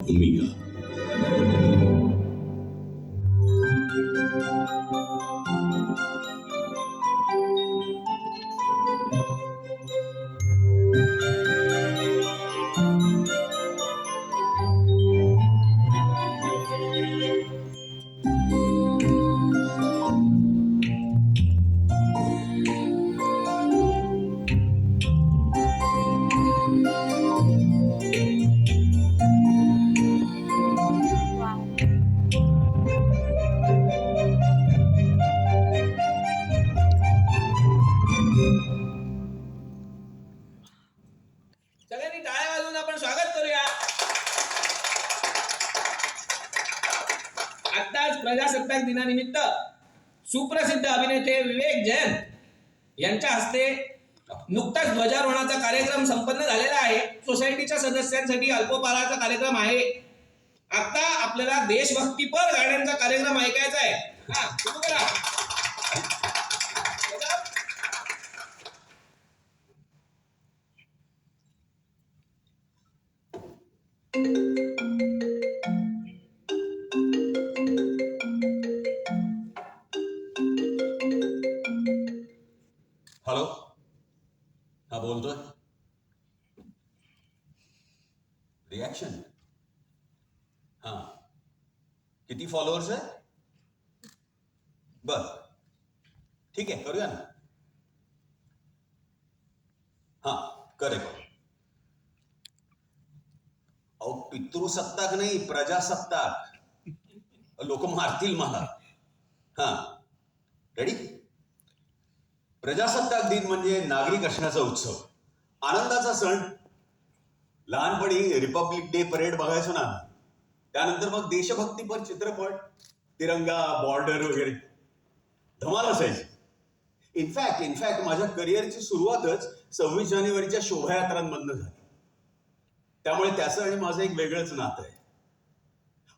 भूमिका सगळ्यांनी टाळ्या वाजवून आपण स्वागत करूया. आताच प्रजासत्ताक दिनानिमित्त सुप्रसिद्ध अभिनेते विवेक जैन यांच्या हस्ते नुकताच ध्वजारोहणाचा कार्यक्रम संपन्न झालेला आहे. सोसायटीच्या सदस्यांसाठी अल्पपाराचा कार्यक्रम आहे. आता आपल्याला देशभक्तीपर गाण्यांचा कार्यक्रम ऐकायचा आहे. हा हॅलो हा बोलतोय रिॲक्शन हा किती फॉलोअर्स आहे बर ठीक आहे करूया ना हा करे अहो पितृसत्ताक नाही प्रजासत्ताक लोक मारतील मला हा रेडी प्रजासत्ताक दिन म्हणजे नागरिक असण्याचा उत्सव. आनंदाचा सण. लहानपणी रिपब्लिक डे परेड बघायचो ना. त्यानंतर मग देशभक्तीपर चित्रपट तिरंगा बॉर्डर वगैरे. धमाल असायची. इनफॅक्ट इनफॅक्ट माझ्या करिअरची सुरुवातच सव्वीस जानेवारीच्या शोभायात्रांमधनं झाली. त्यामुळे त्याचं आणि माझं एक वेगळंच नातं आहे.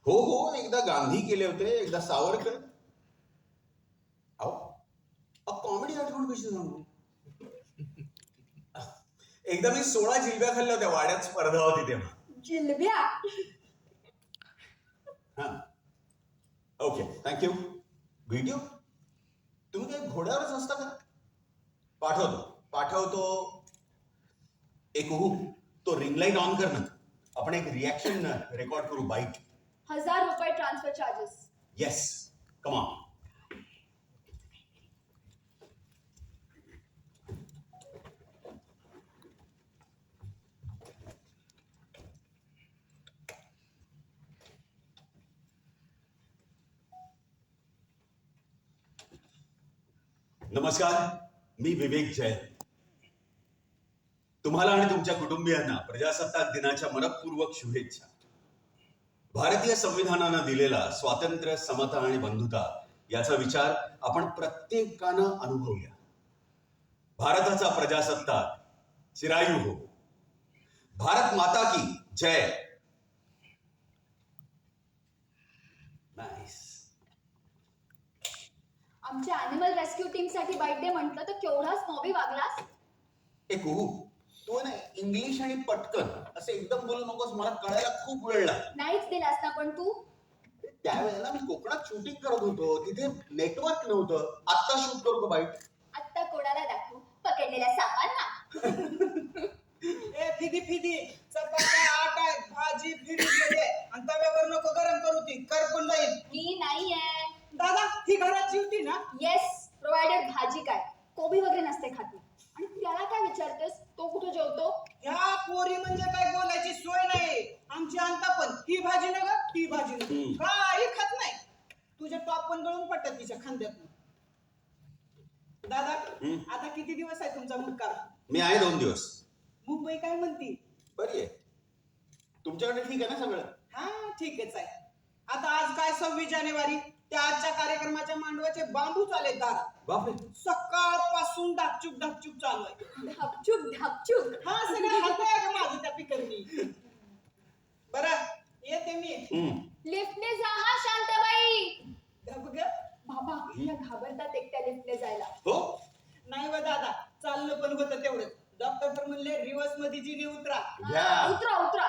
हो हो एकदा गांधी केले होते एकदा सावरकर अहो कॉमेडी आठवण कशी सांगू? एकदा मी सोळा जिलब्या खाल्ल्या होत्या वाड्यात स्पर्धा होती तेव्हा. जिलब्या? हा. ओके थँक्यू व्हिडिओ तुम्ही काही घोड्यावरच असता का? पाठवतो. पाठवतो. एक हो तो रिंग लाइट ऑन कर ना. आपण एक रिॲक्शन रेकॉर्ड करू बाईट हजार रुपये ट्रान्सफर चार्जेस येस कमा नमस्कार मी विवेक जैन. तुम्हाला आणि तुमच्या कुटुंबियांना प्रजासत्ताक दिनाच्या मनपूर्वक शुभेच्छा. भारतीय संविधानानं दिलेला स्वातंत्र्य समता आणि बंधुता याचा विचार आपण प्रत्येकानं अनुभवूया. भारताचा प्रजासत्ताक चिरायू हो. भारत माता की जय. Nice. आमच्या अॅनिमल रेस्क्यू टीमसाठी बर्थडे म्हटलं तर केवढा स्नॉबी वागलास? एक कुहू तू ना इंग्लिश आणि पटकन असं एकदम बोलू नकोस मला कळायला खूप वेळ लागला नाहीच दिलास ना पण तू? त्यावेळेला मी कोकणात शूटिंग करत होतो तिथे नेटवर्क नव्हतं. आत्ता शूट करू का बाईट आत्ता कोणाला दाखवू? पकडलेल्या सापांना ए फिदी फिदी चपात्या आट भाजी फिरी मध्ये आणि तव्यावर नको गरम करू ती. करपून जाईल मी नाहीये. दादा ही घराची होती ना? येस प्रोव्हायडेड भाजी काय? कोबी वगैरे नसते खाती आणि त्याला काय विचारतेस? तो कुठे जेवतो? ह्या पोरी म्हणजे काय बोलायची सोय नाही. आमची आणता पण. ही भाजी न ग? ती भाजी न. हम्म. काही खात नाही. तुझे टॉप पण गळून पडतात तिच्या खांद्यातून दादा हम्म. आता किती दिवस आहे तुमचा मुक्काम मी आहे दोन दिवस. मुंबई काय म्हणती? बरी आहे. तुमच्याकडे ठीक आहे ना सगळं? हा ठीकच आहे. आता आज काय सव्वीस जानेवारी? त्या आजच्या कार्यक्रमाच्या मांडवाचे बांबू चालेत दारात. बापरे. सकाळपासून डाकचूक डाकचूक चालू आहे. धपचूक धपचूक हा सगळं हात आहे का माझं त्या पिकरनी. बरं येते मी. हम्म. लिफ्टने जा हा शांताबाई. बाबा या घाबरतात एकट्या लिफ्टने जायला. हो. नाही व दादा चाललं पण होतं तेवढं डॉक्टर तर म्हणले रिवर्समध्ये जिने उतरा. घ्या उतरा उतरा.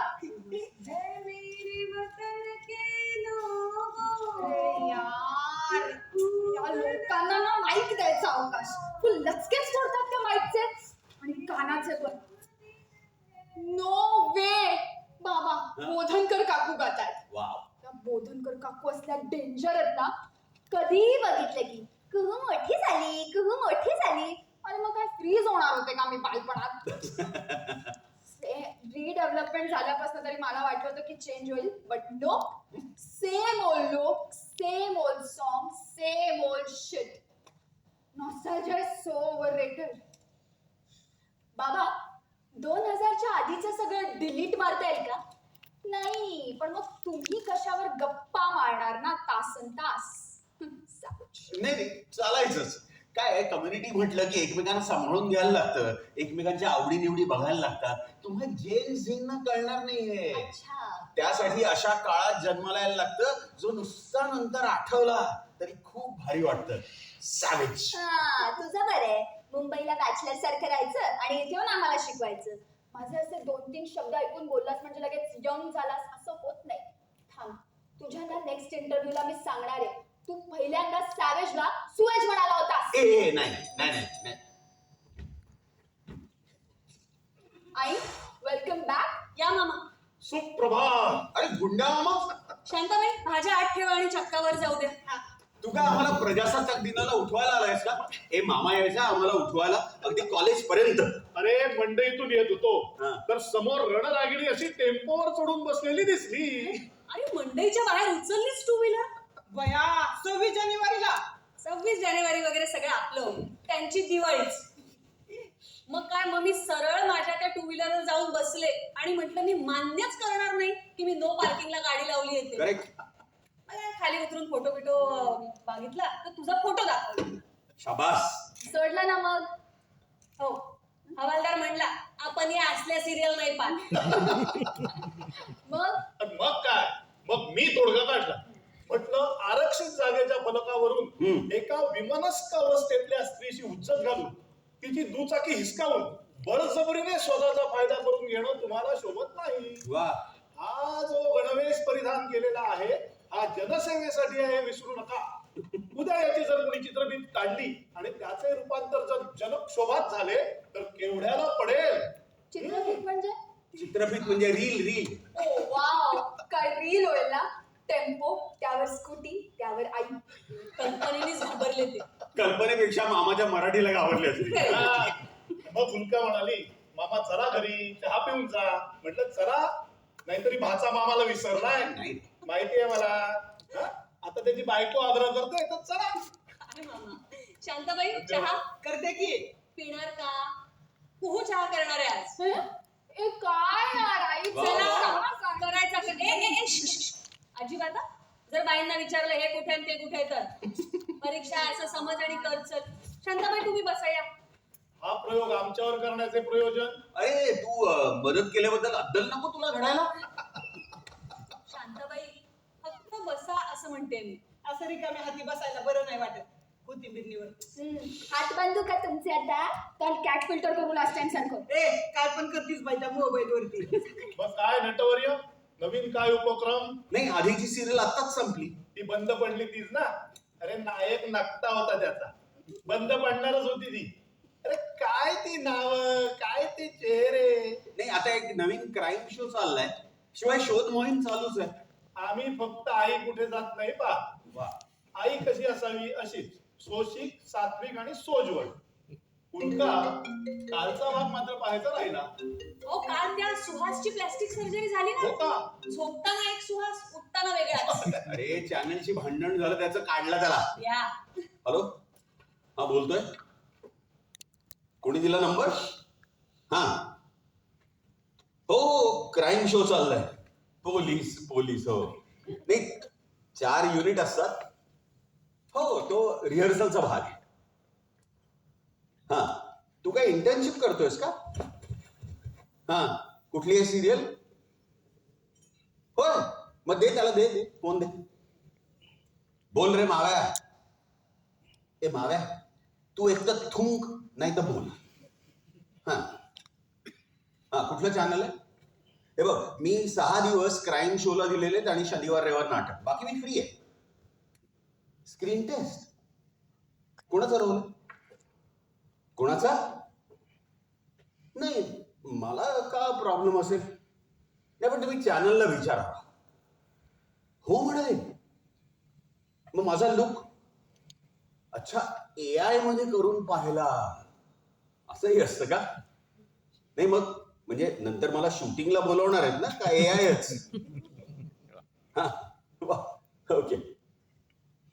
फुल लचकेच सोडतात त्या माईकचे आणि कानाचे पण. नो वे बाबा बोधनकर काकू गातात त्या बोधनकर काकू असल्या डेंजर आहेत ना कधी बघितलं की कुहू मोठी झाली कुहू मोठी झाली. आणि मग काय फ्रीज होणार होते का मी बालपणात? रिडेव्हलपमेंट झाल्यापासून तरी मला वाटलं होतं की चेंज होईल. But no same old look same old song same old shit nostalgia is so overrated बाबा दोन हजारच्या आधीचं सगळं डिलीट मारता येईल का? नाही पण मग तुम्ही कशावर गप्पा मारणार ना तासन तास. नाही नाही चालायचंच. काय कम्युनिटी म्हटलं की एकमेकांना सांभाळून घ्यायला लागतं एकमेकांच्या आवडीनिवडी बघायला लागतात. तुम्हाला जेन झेंना कळणार नाहीये. अच्छा. त्यासाठी अशा काळात जन्माला यायला लागतं जो नुसता नंतर आठवला तरी खूप भारी वाटतं. सॅवेज हा तुझं बरं आहे. मुंबईला बॅचलर सारखं राहायचं आणि इथे येऊन आम्हाला शिकवायचं. माझे असे दोन तीन शब्द ऐकून बोललास म्हणजे लगेच यंग झालास असं होत नाही. थांब. तुझ्या ना नेक्स्ट इंटरव्ह्यूला मी सांगणार आहे. तू पहिल्यांदा सॅवेजला सुएज म्हणाला होतास. ए ए, नाही नाही नाही नाही. आई वेलकम बॅक या मामा. सुप्रभात. अरे गुंडा मामा. शांताबाई भाज्या आठ ठेवा आणि चक्कावर जाऊ द्या. तू काय आम्हाला प्रजासत्ताक दिनाला उठवायला आलायस का? ए मामा यायचा आम्हाला उठवायला अगदी कॉलेज पर्यंत. अरे मंडईतून येत होतो. हा. तर समोर रणरागिणी अशी टेम्पोवर चढून बसलेली दिसली. अरे मंडईच्या बाहेर उचललीच टू व्हीलर बया सव्वीस जानेवारीला. सव्वीस जानेवारी वगैरे सगळं आपलं. त्यांची दिवाळीच. मग काय मग मी सरळ माझ्या त्या टू व्हीलरवर जाऊन बसले. आणि म्हटलं मी मान्यच करणार नाही की मी नो पार्किंगला गाडी लावली येते करेक्ट खाली उतरून फोटो बिटो बघितला तर तुझा फोटो दाखवला शाबास. सोडलं ना मग? हो. हवालदार म्हणला आपण या असल्या सिरियल नाही पाहत. मग? आणि मग काय? मग मी तोडगा काढला. म्हटलं आरक्षित जागेच्या फलकावरून. एका विमनस्क अवस्थेतल्या स्त्रीशी उज्जत घालून तिची दुचाकी हिसकावून बळजबरीने स्वतःचा फायदा करून घेणं तुम्हाला शोभत नाही. वा. हा जो गणवेश परिधान केलेला आहे हा जनसेवेसाठी आहे विसरू नका. उद्या याची जर कोणी चित्रफित काढली आणि त्याचे रूपांतर जर जनक्षोभात झाले तर केवढ्याला पडेल? चित्रफित म्हणजे? चित्रफित म्हणजे रील रील. Oh wow. काय रील होईल ना? टेम्पो त्यावर स्कूटी त्यावर आई. कंपनीनेच घाबरले ते. कल्पनेपेक्षा मामाच्या मराठीला घाबरले असते. हा. मग फुलका म्हणाली मामा चला घरी चहा पिऊन जा. म्हटलं चला. नाहीतरी भाचा मामाला विसरलाय. नाही. माहिती आहे मला. हा? आता त्याची बायको आग्रह करते तर चला. काय मामा. शांताबाई चहा? करते की. पिणार का? कुहू चहा करणार आहे आज? हे? ए काय यार? आई वा, चला वा. सांग. करायचा का? ए, ए, ए, श, श, श. अजिबात हा. जर बाईंना विचारलं हे कुठे आणि ते कुठे तर? परीक्षा आहे असं समज आणि कर चल शांताबाई तुम्ही बसा या. हा प्रयोग आमच्यावर करण्याचे प्रयोजन. अरे तू अं, मदत केल्याबद्दल अद्दल नको तुला घडायला शांताबाई फक्त बसा असं म्हणते मी. असं रिकाम्या हाती बसायला बरं नाही वाटत कोथिंबीरनीवर हात बांधू का तुमचे आता? काल कॅट फिल्टर करू लास्ट टाइम सारखं ए काय पण करतीस बाई त्या मोबाईल वरती. मग काय नटवर्य? नवीन काय उपक्रम? नाही आधीची सिरियल आत्ताच संपली. ती बंद पडली तीच ना? अरे नायक नागता होता त्याचा. बंद पडणारच होती ती. अरे काय ती नाव? काय ते चेहरे? नाही आता एक नवीन क्राईम शो चाललाय. शिवाय शोध मोहीम चालूच आहे. आम्ही फक्त आई कुठे जात नाही पा आई कशी असावी? अशीच. सोशिक सात्विक आणि सोजवळ उलका कालचा भाग मात्र पाहायचा राहिला ओ काल त्या सुहासची प्लॅस्टिक सर्जरी झाली ना. होता झोपताना एक सुहास उठताना वेगळाच. अरे चॅनलची भांडण झालं त्याचं काढला त्याला. या. हॅलो? हा बोलतोय? कोणी दिला नंबर हा. हो हो क्राईम शो चाललाय. पोलीस पोलीस हो. नाही चार युनिट असतात. हो तो रिहर्सलचा भाग आहे. हा. तू काय इंटर्नशिप करतोयस का? हा. कुठली आहे सिरियल होय. मग दे त्याला दे दे. फोन दे? बोल रे माव्या. ए माव्या तू एक तर थुंक नाही तर बोल. हा. हा कुठलं चॅनल आहे? हे बघ मी सहा दिवस क्राईम शोला दिलेले आहेत आणि शनिवार रविवार नाटक. बाकी मी फ्री आहे. स्क्रीन टेस्ट कोणाचं रोल कोणाचा? नाही मला का प्रॉब्लेम असेल? नाही पण तुम्ही चॅनलला विचारा. हो म्हणाले. मग माझा लुक अच्छा ए आयमध्ये करून पाहिला. असंही असतं का? नाही मग? म्हणजे नंतर मला शूटिंगला बोलवणार आहेत ना का ए आयच हा. ओके.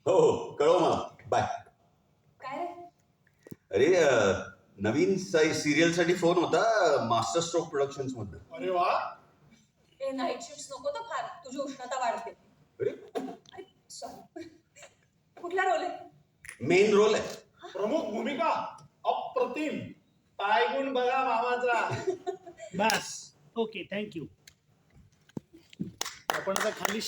हो हो. कळव मला. बाय काय रे? अरे नवीन सिरियलसाठी फोन होता मास्टर स्ट्रोक प्रोडक्शन्स मधनं. अरे वा. हे नाईट शिफ्ट नको तर फार. तुझी उष्णता वाढते. अरे. सॉरी कुठला रोल आहे? मेन रोल आहे. प्रमुख भूमिका अप्रतिम. पायगुण बघा मामाचा. बस. ओके थँक्यू आपण आता खाली